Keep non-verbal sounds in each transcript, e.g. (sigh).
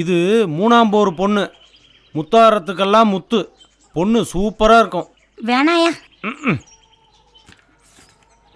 இது மூணாம் போர் பொண்ணு. முத்தாரத்துக்கெல்லாம் முத்து. பொண்ணு சூப்பராக இருக்கும். வேணாயா?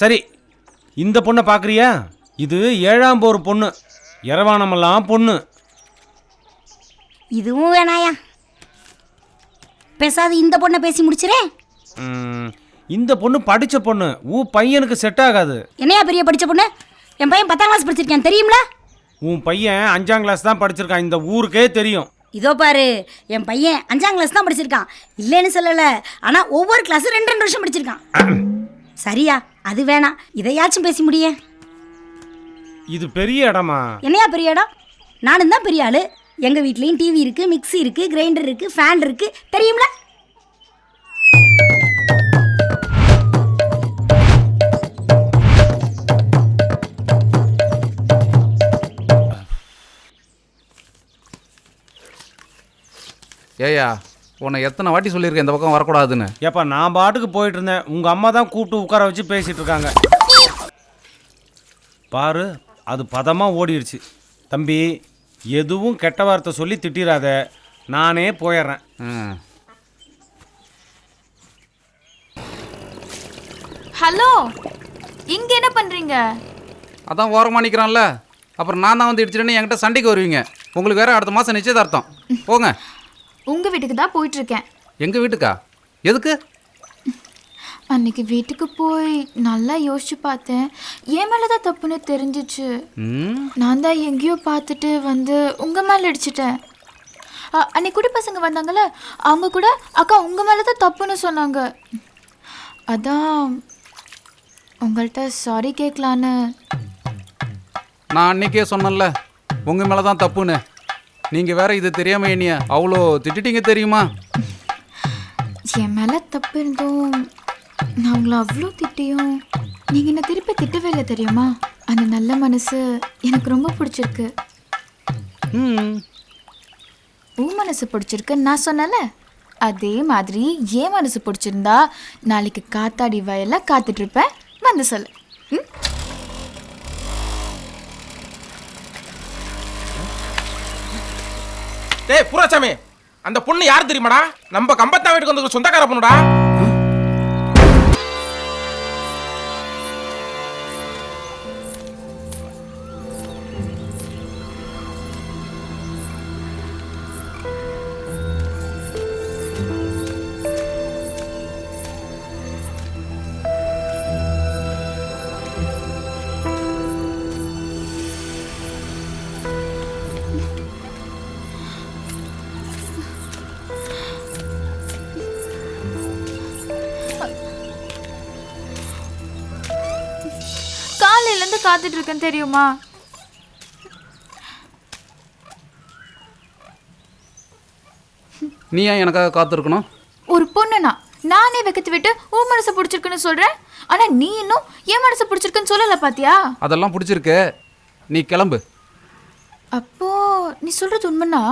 சரி இந்த பொண்ணை பார்க்குறியா இது ஏழாம் போர் பொண்ணு. இரவானமெல்லாம் பொண்ணு. இதுவும் வேணாயா? பேசாத இந்த பொண்ணை பேசி முடிச்சிரே. இந்த பொண்ணு படித்த பொண்ணு. ஊ பையனுக்கு செட் ஆகாது. என்னையா பெரிய படிச்ச பொண்ணு? என் பையன் பத்தாம் கிளாஸ் படிச்சிருக்கேன் தெரியும்ல? உன் பையன் அஞ்சாம் கிளாஸ் தான் படிச்சிருக்கான். இந்த ஊருக்கே தெரியும். இதோ பாரு என் பையன் அஞ்சாம் கிளாஸ் தான் படிச்சிருக்கான். இல்லைன்னு சொல்லல ஆனா ஒவ்வொரு கிளாஸும் ரெண்டு ரெண்டு வருஷம் படிச்சிருக்கான். (clears throat) சரியா அது வேணாம். இதையாச்சும் பேசி முடிய இது பெரிய இடமா? என்னையா பெரிய இடம்? நானும் தான் பெரிய ஆளு. எங்க வீட்லயும் டிவி இருக்கு மிக்ஸி இருக்கு கிரைண்டர் இருக்கு ஃபேன் இருக்கு. தெரியும்ல? ஏயா உன்னை எத்தனை வாட்டி சொல்லியிருக்கேன் இந்த பக்கம் வரக்கூடாதுன்னு. ஏப்பா நான் பாட்டுக்கு போயிட்டு இருந்தேன் உங்கள் அம்மா தான் கூப்பிட்டு உட்கார வச்சு பேசிட்டு இருக்காங்க. பாரு அது பதமாக ஓடிடுச்சு தம்பி எதுவும் கெட்ட வார்த்தை சொல்லி திட்டிராத. நானே போயிடுறேன். ம். ஹலோ இங்க என்ன பண்றீங்க? அதான் ஓரமாக நிற்கிறான்ல அப்புறம் நான் தான் வந்து இடிச்சிட்டேன்னு என்கிட்ட சண்டைக்கு வருவீங்க. உங்களுக்கு வேற அடுத்த மாதம் நிச்சயதார்த்தம். போங்க. உங்க வீட்டுக்கு தான் போயிட்டு இருக்கேன் எங்கள் வீட்டுக்கா? எதுக்கு? அன்னைக்கு வீட்டுக்கு போய் நல்லா யோசிச்சு பார்த்தேன். என் மேல தான் தப்புன்னு தெரிஞ்சிச்சு. நான் தான் எங்கேயோ பார்த்துட்டு வந்து உங்க மேல அடிச்சிட்டேன். அன்னைக்கு குடி பசங்க வந்தாங்கல்ல அவங்க கூட அக்கா உங்க மேல தான் தப்புன்னு சொன்னாங்க. அதான் உங்கள்கிட்ட சாரி கேட்கலான்னு நான் அன்னைக்கே சொன்னேன்ல உங்கள் மேலே தான் தப்புன்னு. நீங்கள் வேற இது தெரியாம என்னைய அவ்வளோ திட்டிட்டீங்க தெரியுமா? என் மேலே தப்பு இருந்தும் நான் உங்களை அவ்வளோ திட்டியும் நீங்கள் என்ன திருப்பி திட்டவே இல்லை தெரியுமா? அந்த நல்ல மனசு எனக்கு ரொம்ப பிடிச்சிருக்கு. உன் மனசு பிடிச்சிருக்கு நான் சொன்னல அதே மாதிரி என் மனசு பிடிச்சிருந்தா நாளைக்கு காத்தாடி வயல்ல காத்துட்டு இருப்பேன். வந்து சொல்லு. ம்? டேய் பூராசாமி அந்த பொண்ணு யார் தெரியுமாடா? நம்ம கம்பத்தா வீட்டுக்கு வந்து சொந்தக்கார பொண்ணுடா. காலையில இருந்து காத்துட்டு இருக்கேன் தெரியுமா? நீ ஏன் எனக்காக காத்திருக்கணும்? ஒரு பொண்ணுனா நானே வெக்கத்து விட்டு உன் மனசு பிடிச்சிருக்குன்னு சொல்றேன். ஆனா நீ இன்னும் என் மனசு பிடிச்சிருக்குன்னு சொல்லல பாத்தியா? அதெல்லாம் பிடிச்சிருக்கு. நீ கிளம்பு. அப்போ நீ சொல்றது உண்மைனா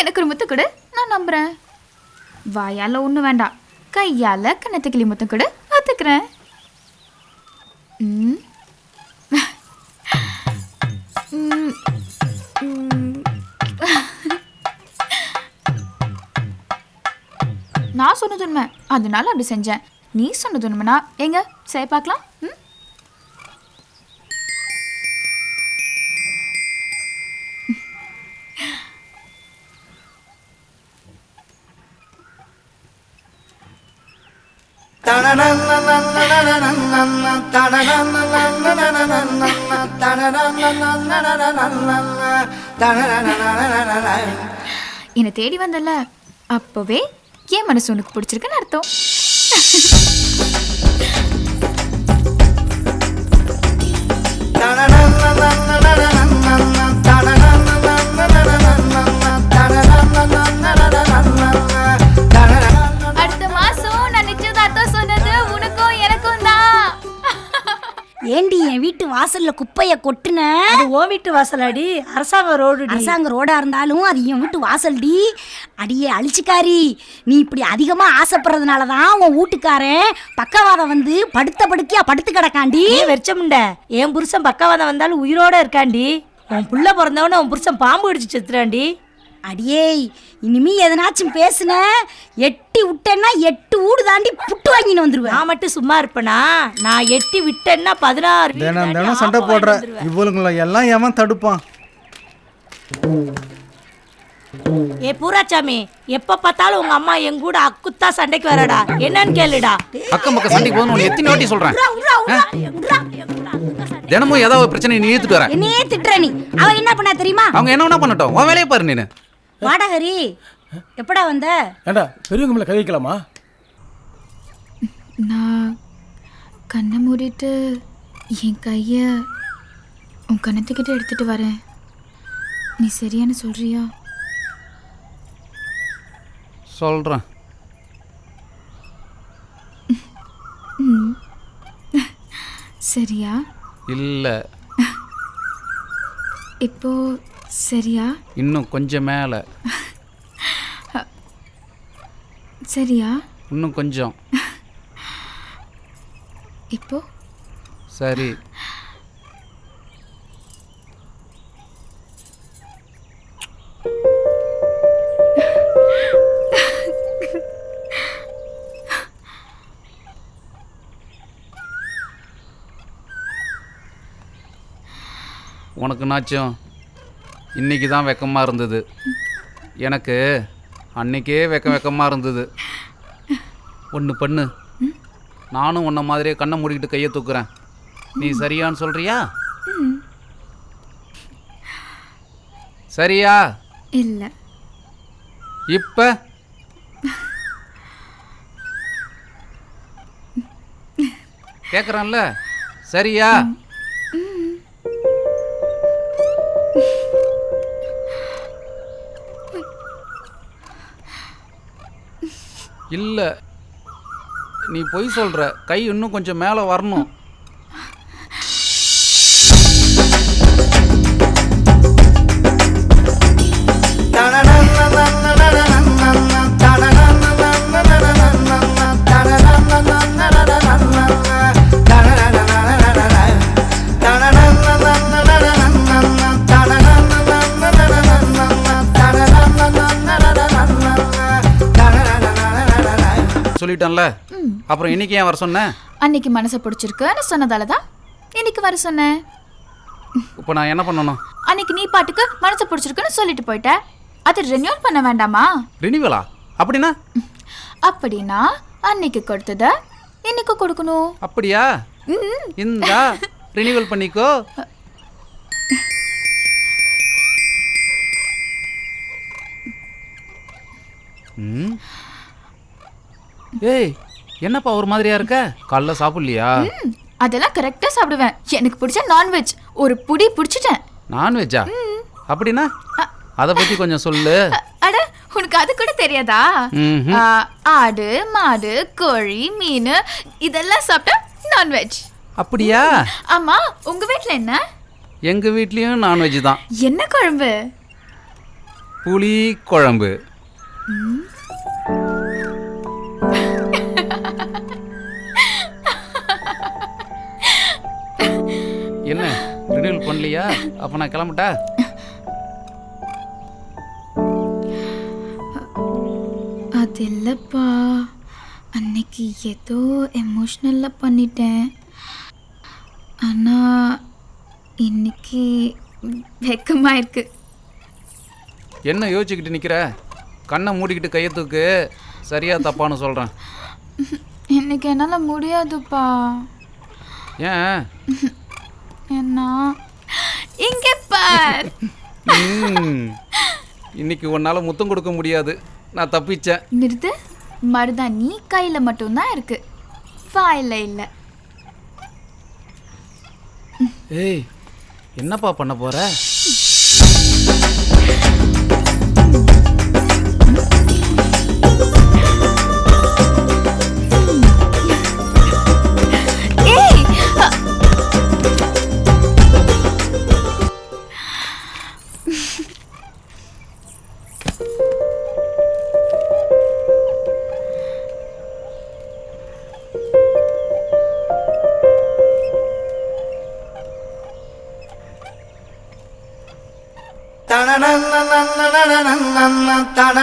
எனக்கு ஒரு முத்து கொடு நான் நம்புறேன். வாயால ஒன்றும் வேண்டாம். கையால கண்ணத்துக்கிளி முத்தம் கொடு ஒத்துக்கிறேன் ம். ம். நான் சொன்னது உண்மை. அதனால அப்படி செஞ்சேன். நீ சொன்னது உண்மைனா எங்க செய்ய பார்க்கலாம். ம்? என்னை தேடி வந்தல அப்பவே என் மனசு உனக்கு பிடிச்சிருக்குன்னு அர்த்தம். அடுத்த மாசம் நான் நிச்சயதார்த்தம் சொன்னது உனக்கும் எனக்கும் தான். ஏண்டி என் வீட்டு வாசல்ல குப்பைய கொட்டுன? ஓ வீட்டு வாசலாடி. அரசாங்க ரோடு அரசாங்க ரோடா இருந்தாலும் அது என் வீட்டு வாசல்டி. அடியே அழிச்சுக்காரி. நீ இப்படி அதிகமா ஆசைப்படுறதுனால தான் உன் வீட்டுக்காரன் பக்கவாதம் வந்து படுத்த படுக்கையா படுத்து கிடக்காண்டி. வெச்சமுண்ட என் புருஷன் பக்கவாதம் வந்தாலும் உயிரோட இருக்காண்டி. உன் புள்ள பிறந்தவன உன் புருஷன் பாம்பு அடிச்சு செத்துறாண்டி. அடியேய் இனிமே எதனாச்சும் பேசுன? எட்டி விட்டேன்னா எட்டு ஊடு தாண்டி புட்டு வாங்கின்னு வந்துருவேன். நான் மட்டும் சும்மா இருப்பேனா? நான் எட்டி விட்டேன்னா பதினாறு தினம் தினம் சண்டை போடுற. இவளுங்களை எல்லாம் எவன் தடுப்பான்? ஏ பூராச்சாமி எப்ப பார்த்தாலும் உங்க அம்மா என் கூட அக்குத்தா சண்டைக்கு வரடா? என்னன்னு கேளுடா. அக்கம் பக்கம் சண்டைக்கு போகணும் எத்தனை வாட்டி உட்றா. தினமும் ஏதாவது ஒரு பிரச்சனை நீ ஏற்றுட்டு வர என்னையே திட்டுற நீ. அவ என்ன பண்ணா தெரியுமா? அவங்க என்ன வேணா பண்ணட்டும். உன் வேலையை பாரு நீனு. வாடகரி எப்படா வந்த? ஏண்டா பெரியவங்க மேல கை வைக்கலாமா? நான் கண்ணை மூடிட்டு என் கையை உன் கணத்துக்கிட்ட எடுத்துட்டு வரேன். நீ சரியானு சொல்றியா? சொல்கிறேன் சரியா? இல்லை. இப்போ சரியா? இன்னும் கொஞ்சம் மேலே. சரியா? இன்னும் கொஞ்சம். இப்போ? சரி. உனக்கு நாச்சும் இன்னைக்கு தான் வெக்கமாக இருந்தது. எனக்கு அன்னைக்கே வெக்க வெக்கமாக இருந்தது. ஒன்று பண்ணு. நானும் உன்ன மாதிரியே கண்ணை மூடிக்கிட்டு கையை தூக்குறேன். நீ சரியான்னு சொல்றியா? சரியா? இல்லை. இப்ப? கேக்குறேன்ல. சரியா? இல்லை. நீ பொய் சொல்கிற கை இன்னும் கொஞ்சம் மேலே வரணும். சொல்லிட்டேன்ல. அப்புறம் இன்னைக்கு ஏன் வர சொன்னேன் அன்னைக்கு மனசை பிடிச்சிருக்குன்னு சொன்னதால தான் இன்னைக்கு வர சொன்னேன் இப்போ நான் என்ன பண்ணணும்? அன்னைக்கு நீ பாட்டுக்கு மனசை பிடிச்சிருக்குன்னு சொல்லிட்டு போயிட்ட. அது ரெனியூல் பண்ண வேண்டாமா? ரினிவலா அப்படின்னா? அப்படின்னா அன்னைக்கு கொடுத்தத இன்னைக்கு கொடுக்கணும். அப்படியா? இந்தா ரினிவல் பண்ணிக்கோ. ம். ஏய் என்னப்பா ஒரு மாதிரியா இருக்க? காலைல சாப்பிடலையா? அதெல்லாம் கரெக்டா சாப்பிடுவேன். எனக்கு பிடிச்ச நான்வெஜ் ஒரு புடி பிடிச்சிட்டேன். நான்வெஜ்ஜா அப்படின்னா? அதை பத்தி கொஞ்சம் சொல்லு. அட உனக்கு அது கூட தெரியாதா? ஆடு மாடு கோழி மீன் இதெல்லாம் சாப்பிட்டா நான்வெஜ் அப்படியா? ஆமா உங்க வீட்ல என்ன? எங்க வீட்லயும் நான்வெஜ் தான். என்ன குழம்பு? புளி குழம்பு. பண்ணலையா? அப்போ நான் கிளம்பட்டா? அது இல்லப்பா அன்னைக்கு ஏதோ எமோஷ்னலில் பண்ணிட்டேன். ஆனா இன்னைக்கு வெக்கமா இருக்கு என்ன யோசிச்சுக்கிட்டு நிற்கிற கண்ணை மூடிக்கிட்டு கையை தூக்கு. சரியா தப்பான்னு சொல்கிறேன் இன்னைக்கு என்னால் முடியாதுப்பா. ஏன்? என்ன இங்க பார். ம். இன்னைக்கு உன்னால் முத்தம் கொடுக்க முடியாது. நான் தப்பிச்சேன். நிறுத்து. மருதாணி கையில மட்டும்தான் இருக்கு. வாயில இல்ல. ஏய் என்னப்பா பண்ண போற? தன